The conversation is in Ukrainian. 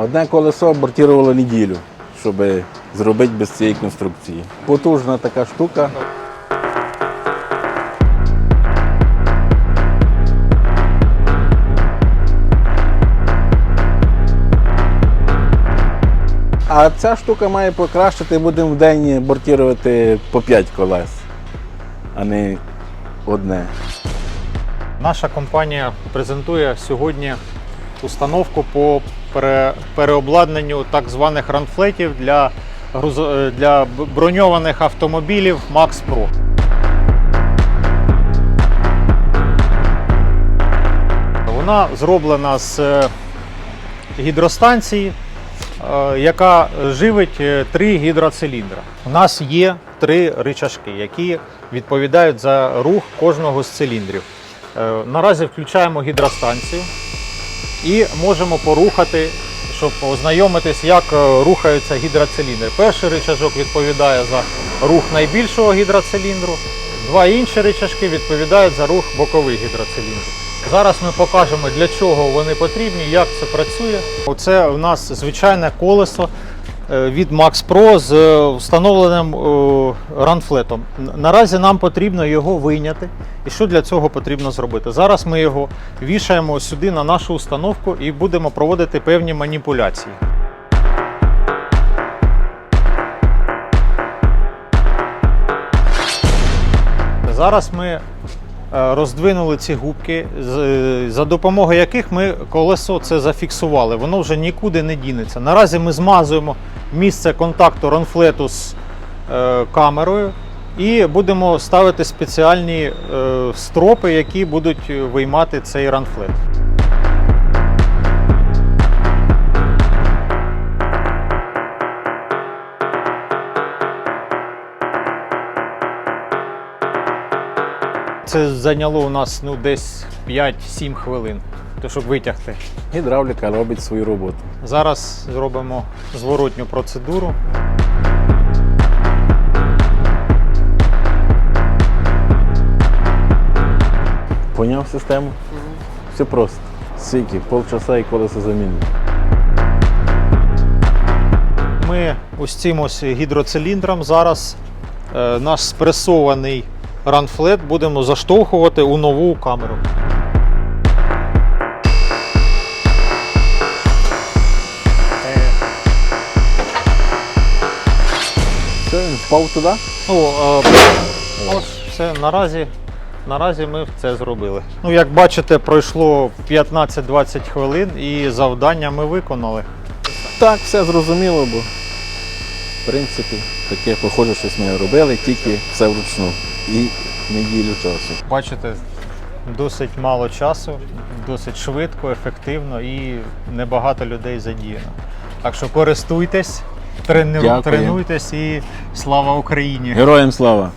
Одне колесо бортувало неділю, щоб зробити без цієї конструкції. Потужна така штука. А ця штука має покращити, будемо в день бортувати по 5 колес, а не одне. Наша компанія презентує сьогодні установку по переобладнанню так званих ранфлетів для, е, для броньованих автомобілів Max Pro. Вона зроблена з е, гідростанції, е, яка живить три гідроциліндра. У нас є три ричажки, які відповідають за рух кожного з циліндрів. Наразі включаємо гідростанцію і можемо порухати, щоб ознайомитись, як е, рухаються гідроциліндри. Перший ричажок відповідає за рух найбільшого гідроциліндру, два інші ричажки відповідають за рух бокових гідроциліндрів. Зараз ми покажемо, для чого вони потрібні, як це працює. Оце у нас звичайне колесо від Max Pro з е, встановленим е, ранфлетом. Наразі нам потрібно його вийняти. І що для цього потрібно зробити? Зараз ми його вішаємо сюди на нашу установку і будемо проводити певні маніпуляції. Зараз ми е, роздвинули ці губки, за допомогою яких ми колесо це зафіксували. Воно вже нікуди не дінеться. Наразі ми змазуємо місце контакту ранфлету з е, камерою і будемо ставити спеціальні е, стропи, які будуть виймати цей ранфлет. Це зайняло у нас ну, десь 5-7 хвилин, то щоб витягти. Гідравліка робить свою роботу. Зараз зробимо зворотню процедуру. Поняв систему? Все просто. Скільки, полчаса і колесо замінили. Ми ось цим ось гідроциліндром зараз е, наш спресований ранфлет будемо заштовхувати у нову камеру. Впав туди. Ну, е, ось все, наразі, наразі ми це зробили. Ну, як бачите, пройшло 15-20 хвилин і завдання ми виконали. Так, все зрозуміло, бо в принципі таке похоже, щось ми робили, тільки все вручну. І неділю часу. Бачите, досить мало часу, досить швидко, ефективно і небагато людей задіяно. Так що користуйтесь, трену- Дякую. тренуйтесь і слава Україні! Героям слава!